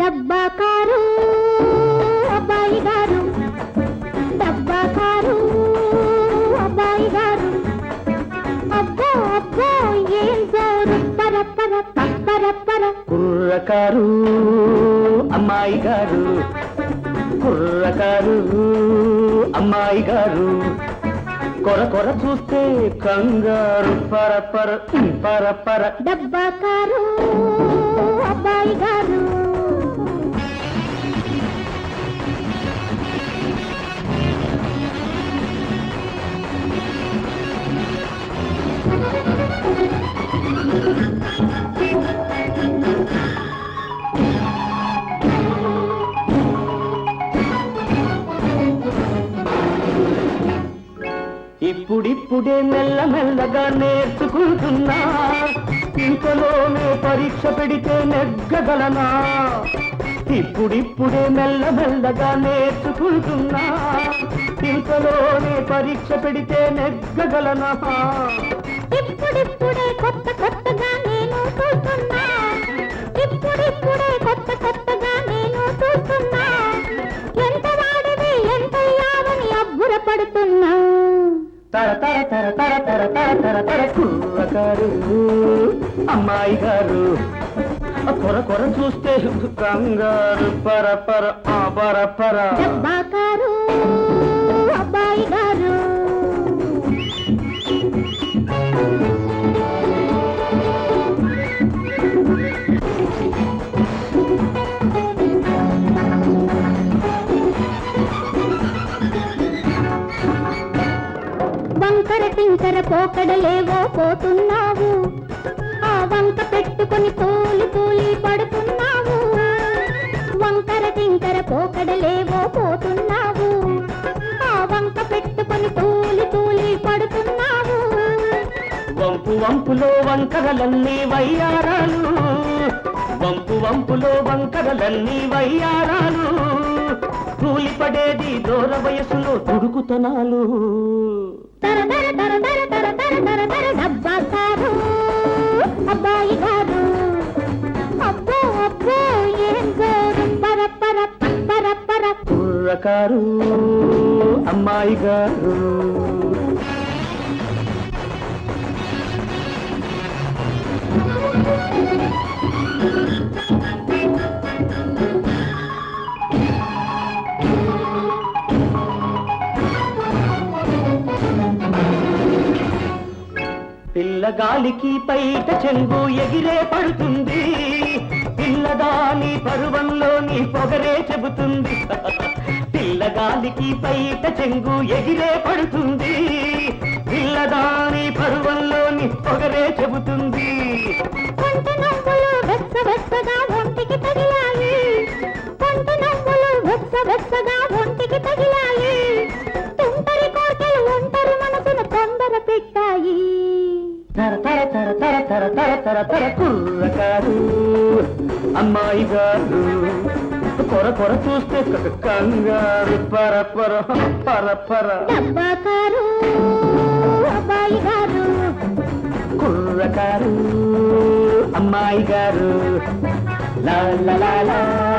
డబ్బా కారు అబ్బాయి గారు డబ్బా కారు అబ్బాయి గారు అబ్బో అబ్బో ఏం జోరు. పర పర పర పర. కుర్రకారు అమ్మాయి గారు కుర్రకారు అమ్మాయి గారు కొర కొర చూస్తే కంగారు. పర పర పర పర. డబ్బా కారు ఇప్పుడిప్పుడే మెల్లమెల్లగా నేర్చుకుంటున్నా. ఇంతలోనే పరీక్ష పెడితే నెగ్గగలనా? ఇప్పుడిప్పుడే మెల్లమెల్లగా నేర్చుకుంటున్నా. ఇంతలోనే పరీక్ష పెడితే నెగ్గగలనా? ఇప్పుడిప్పుడే కొత్త కొత్తగా నేను తర తర తర తర తర తర తర అమ్మాయి గారు కొర కొర చూస్తే కంగారు పర పర ఆ పర పర వంకర పోకడలేవో పోతున్నావు. ఆ వంక పెట్టుకొని పూలి పూలి పడుతున్నావు. వంకర టింకర పోకడలేవో పోతున్నావు. ఆ వంక పెట్టుకొని పూలి పూలి పడుతున్నావు. వంపు వంపులో వంకరలన్నీ వయ్యారాలు. వంపు వంపులో వంకరలన్నీ వయ్యారాలు. కూలిపడేది దూర వయసులో తుడుకుతనాలు డబ్బా కాదు అబ్బాయి కాదు అబ్బో అబ్బో ఏం గోరు పర పర పర పర కుర్రకారు అమ్మాయి గారు Thank you. పిల్లగాలికి పైట చెంగు ఎగిరే పడుతుంది. పిల్లదాని పర్వంలోని పొగరే చెబుతుంది. పిల్లగాలికి పైట చెంగు ఎగిరే పడుతుంది. పిల్లదాని పర్వంలోని పొగరే చెబుతుంది. పెట్టాయి తర తర తర తర తర తర తర తర కుర్రకారు అమ్మాయి గారు కొర కొర చూస్తే కంగారు పర పర పర పర. డబ్బా కారు అబ్బాయి గారు. కుర్రకారు అమ్మాయి గారు. లా లా లా.